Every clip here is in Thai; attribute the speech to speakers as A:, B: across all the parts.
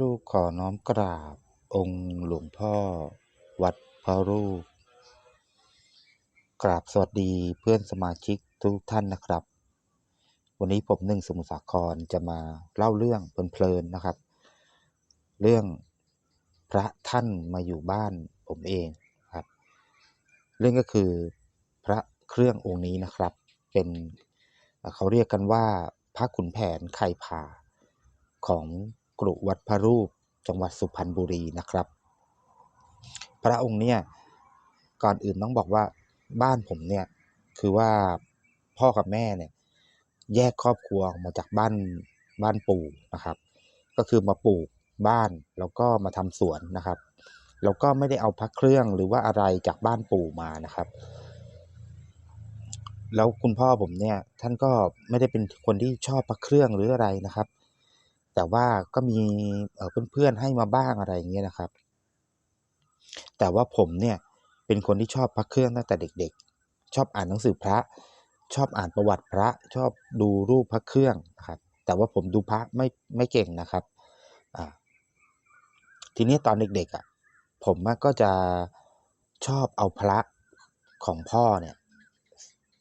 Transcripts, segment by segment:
A: ลูกขอน้อมกราบ องค์หลวงพ่อ วัดพระรูป กราบสวัสดีเพื่อนสมาชิกทุกท่านนะครับ วันนี้ผมหนึ่งสมุทรสาครจะมาเล่าเรื่องเพลินๆนะครับ เรื่องพระท่านมาอยู่บ้านผมเองครับ เรื่องก็คือพระเครื่ององค์นี้นะครับ เป็นเขาเรียกกันว่าพระขุนแผนไข่ผ่าของ กรุวัดพระรูปจังหวัดสุพรรณบุรีนะครับ พระองค์เนี่ยก่อนอื่นต้องบอกว่าบ้านผมเนี่ยคือว่าพ่อกับแม่เนี่ยแยกครอบครัวออกมาจากบ้านบ้านปู่นะครับ ก็คือมาปลูกบ้านแล้วก็มาทำสวนนะครับ แล้วก็ไม่ได้เอาพระเครื่องหรือว่าอะไรจากบ้านปู่มานะครับ แล้วคุณพ่อผมเนี่ยท่านก็ไม่ได้เป็นคนที่ชอบพระเครื่องหรืออะไรนะครับ แต่ว่าก็มีเพื่อนๆให้มาบ้างอะไรอย่างเงี้ยนะครับ แต่ว่าผมเนี่ยเป็นคนที่ชอบพระเครื่องตั้งแต่เด็กๆ ชอบอ่านหนังสือพระ ชอบอ่านประวัติพระ ชอบดูรูปพระเครื่องนะครับ แต่ว่าผมดูพระไม่ไม่เก่งนะครับทีนี้ตอนเด็กๆอะผมก็จะชอบเอาพระของพ่อเนี่ย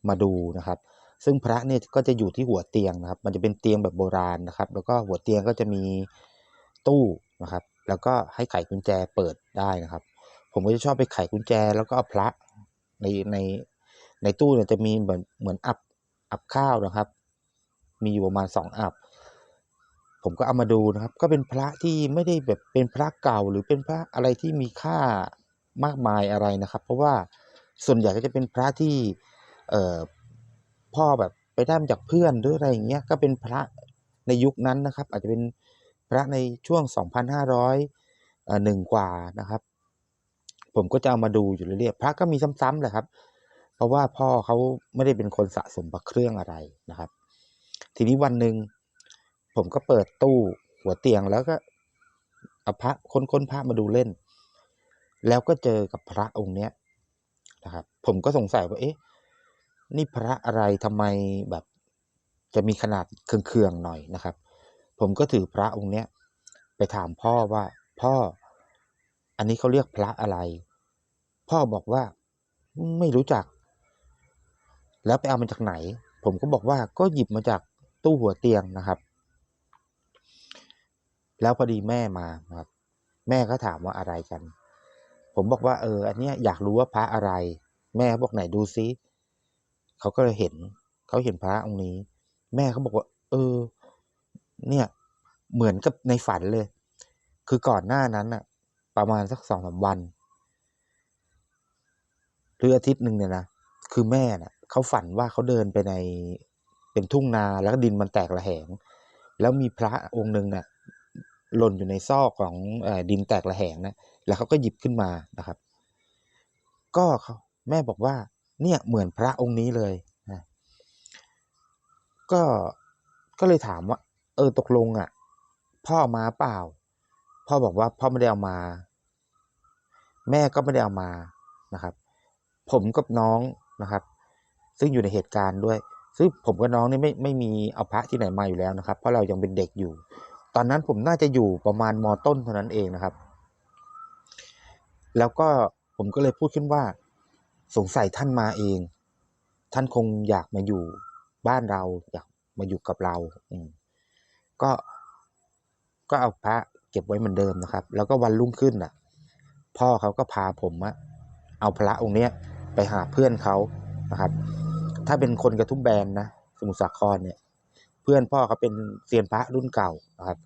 A: มาดูนะครับ ซึ่งพระเนี่ยก็จะอยู่ที่หัวเตียงนะครับ มันจะเป็นเตียงแบบโบราณนะครับ แล้วก็หัวเตียงก็จะมีตู้นะครับ แล้วก็ให้ไขกุญแจเปิดได้นะครับ ผมก็จะชอบไปไขกุญแจ แล้วก็เอาพระในในในตู้เนี่ยจะมีเหมือนเหมือนอับอับข้าวนะครับ มีอยู่ประมาณสองอับ ผมก็เอามาดูนะครับ ก็เป็นพระที่ไม่ได้แบบเป็นพระเก่าหรือเป็นพระอะไรที่มีค่ามากมายอะไรนะครับ เพราะว่าส่วนใหญ่ก็จะเป็นพระที่เอ่อ พ่อแบบไปได้มาจากเพื่อนหรืออะไรอย่างเงี้ยก็เป็นพระในยุคนั้นนะครับ อาจจะเป็นพระในช่วง 2,500เอ่อหนึ่งกว่านะครับ ผมก็จะเอามาดูอยู่เรื่อยๆพระก็มีซ้ำๆแหละครับ เพราะว่าพ่อเขาไม่ได้เป็นคนสะสมพระเครื่องอะไรนะครับ ทีนี้วันหนึ่งผมก็เปิดตู้หัวเตียงแล้วก็เอาพระค้นๆพระมาดูเล่น แล้วก็เจอกับพระองค์เนี้ยนะครับ ผมก็สงสัยว่าเอ๊ะ นี่พระอะไรทำไมแบบจะมีขนาดเคืองๆหน่อยนะครับ ผมก็ถือพระองค์เนี้ยไปถามพ่อว่า พ่อ อันนี้เขาเรียกพระอะไร พ่อบอกว่าไม่รู้จัก แล้วไปเอามาจากไหน ผมก็บอกว่าก็หยิบมาจากตู้หัวเตียงนะครับ แล้วพอดีแม่มาครับ แม่ก็ถามว่าอะไรกัน ผมบอกว่าเออ อันเนี้ยอยากรู้ว่าพระอะไร แม่บอกไหนดูซิเขาก็เลยเห็นเขาเห็นพระองค์นี้ แม่เขาบอกว่า เออ เนี่ย เหมือนกับในฝันเลย คือก่อนหน้านั้นน่ะประมาณสักสองสามวันหรืออาทิตย์หนึ่งเนี่ยนะคือแม่น่ะเขาฝันว่าเขาเดินไปในเป็นทุ่งนาแล้วก็ดินมันแตกระแหง แล้วมีพระองค์หนึ่งน่ะหล่นอยู่ในซอกของอดินแตกระแหงนะแล้วเขาก็หยิบขึ้นมานะครับ ก็เขาแม่บอกว่า เนี่ยเหมือนพระองค์นี้เลยนะก็ก็เลยถามว่า เออตกลงอะ พ่อมาเปล่า พ่อบอกว่าพ่อไม่ได้เอามา แม่ก็ไม่ได้เอามานะครับ ผมกับน้องนะครับ ซึ่งอยู่ในเหตุการณ์ด้วย ซึ่งผมกับน้องนี่ไม่ไม่มีเอาพระที่ไหนมาอยู่แล้วนะครับ เพราะเรายังเป็นเด็กอยู่ ตอนนั้นผมน่าจะอยู่ประมาณมต้นเท่านั้นเองนะครับ แล้วก็ผมก็เลยพูดขึ้นว่า สงสัยท่านมาเอง ท่านคงอยากมาอยู่บ้านเราอยากมาอยู่กับเราอืมก็ก็เอาพระเก็บไว้เหมือนเดิมนะครับ แล้วก็วันรุ่งขึ้นน่ะ พ่อเขาก็พาผมอะเอาพระองค์เนี้ยไปหาเพื่อนเขานะครับ ถ้าเป็นคนกระทุ่มแบนนะสมุทรสาครเนี่ย เพื่อนพ่อเขาเป็นเซียนพระรุ่นเก่านะครับ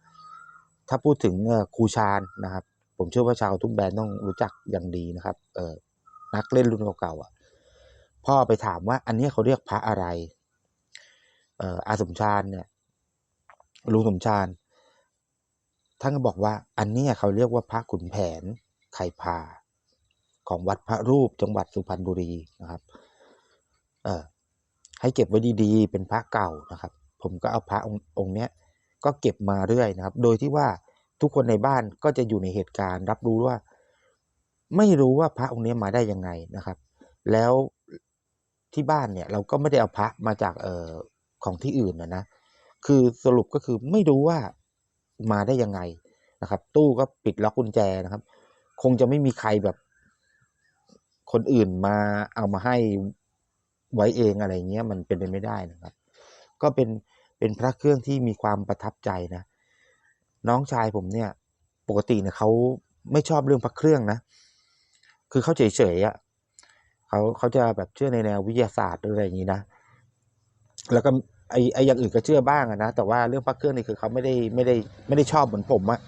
A: ถ้าพูดถึงครูชาญนะครับ ผมเชื่อว่าชาวกระทุ่มแบนต้องรู้จักอย่างดีนะครับ เออ นักเล่นรุ่นเก่าๆอะ พ่อไปถามว่า อันนี้เขาเรียกพระอะไร เอ่ออาสมชาญเนี่ยลุงสมชาญท่านก็บอกว่า อันนี้เขาเรียกว่าพระขุนแผนไข่พาของวัดพระรูปจังหวัดสุพรรณบุรีนะครับ เออให้เก็บไว้ดีๆ เป็นพระเก่านะครับ ผมก็เอาพระองค์องค์เนี้ยก็เก็บมาเรื่อยนะครับ โดยที่ว่าทุกคนในบ้านก็จะอยู่ในเหตุการณ์ รับรู้ว่า ไม่รู้ว่าพระองค์นี้มาได้ยังไงนะครับ แล้วที่บ้านเนี่ยเราก็ไม่ได้เอาพระมาจากเอ่อของที่อื่นนะนะคือสรุปก็คือไม่รู้ว่ามาได้ยังไงนะครับ ตู้ก็ปิดล็อกกุญแจนะครับ คงจะไม่มีใครแบบคนอื่นมาเอามาให้ไว้เองอะไรเงี้ยมันเป็นไปไม่ได้นะครับ ก็เป็นเป็นพระเครื่องที่มีความประทับใจนะ น้องชายผมเนี่ย ปกติเนี่ยเขาไม่ชอบเรื่องพระเครื่องนะ คือเขาเฉยๆอะเขาเขาจะแบบเชื่อในแนววิทยาศาสตร์อะไรอย่างนี้นะ แล้วก็ไอไออย่างอื่นก็เชื่อบ้างอะนะแต่ว่าเรื่องพระเครื่องนี่คือเขาไม่ได้ไม่ได้ไม่ได้ชอบเหมือนผมอะ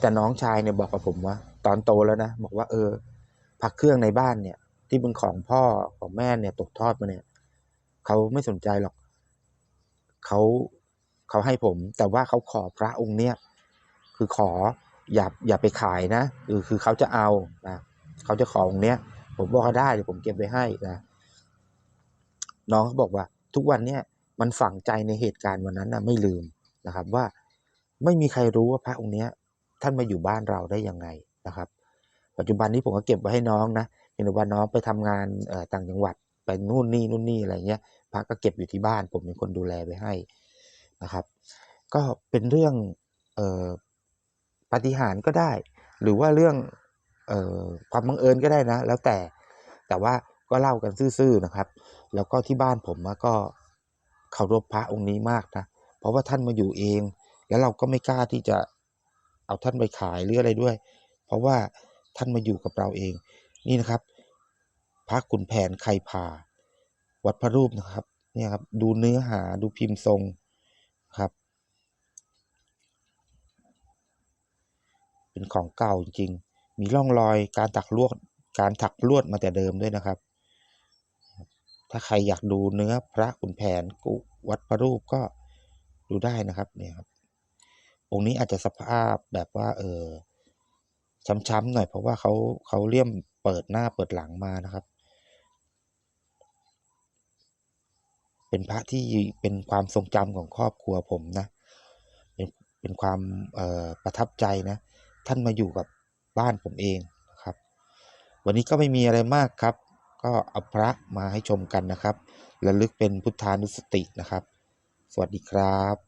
A: แต่น้องชายเนี่ยบอกกับผมว่า ตอนโตแล้วนะบอกว่าเออพระเครื่องในบ้านเนี่ย ที่เป็นของพ่อของแม่เนี่ยตกทอดมาเนี่ยเขาไม่สนใจหรอกเขาเขาให้ผม แต่ว่าเขาขอพระองค์เนี้ยคือขออย่าอย่าไปขายนะคือคือเขาจะเอานะ เขาจะขอองเนี้ย ผมบอกเขาได้เดี๋ยวผมเก็บไว้ให้นะน้องเขาบอกว่า ทุกวันเนี้ยมันฝังใจในเหตุการณ์วันนั้นนะไม่ลืมนะครับ ว่าไม่มีใครรู้ว่าพระองค์เนี้ย ท่านมาอยู่บ้านเราได้ยังไงนะครับ ปัจจุบันนี้ผมก็เก็บไว้ให้น้องนะเห็นว่าน้องไปทำงานต่างจังหวัดไปนู่นนี่นู่นนี่อะไรเงี้ยพระก็เก็บอยู่ที่บ้าน ผมเป็นคนดูแลไว้ให้นะครับ ก็เป็นเรื่องออปฏิหารก็ได้ หรือว่าเรื่อง ความบังเอิญก็ได้นะ แล้วแต่แต่ว่าก็เล่ากันซื่อๆนะครับ แล้วก็ที่บ้านผมก็เคารพพระองค์นี้มากนะ เพราะว่าท่านมาอยู่เอง แล้วเราก็ไม่กล้าที่จะเอาท่านไปขายหรืออะไรด้วย เพราะว่าท่านมาอยู่กับเราเอง นี่นะครับ พระขุนแผนใครพาวัดพระรูปนะครับ เนี่ยครับ ดูเนื้อหาดูพิมพ์ทรงครับ เป็นของเก่าจริงๆ มีร่องรอยการถักลวดการถักลวดมาแต่เดิมด้วยนะครับ ถ้าใครอยากดูเนื้อพระขุนแผนกุวัดพระรูปก็ดูได้นะครับเนี่ยครับองค์นี้อาจจะสภาพแบบว่า เออช้ำๆหน่อยเพราะว่าเขาเขาเลี่ยมเปิดหน้าเปิดหลังมานะครับ เป็นพระที่เป็นความทรงจำของครอบครัวผมนะ เป็นเป็นความเอ่อประทับใจนะ ท่านมาอยู่กับ บ้านผมเองนะครับ วันนี้ก็ไม่มีอะไรมากครับ ก็เอาพระมาให้ชมกันนะครับระลึกเป็นพุทธานุสตินะครับ สวัสดีครับ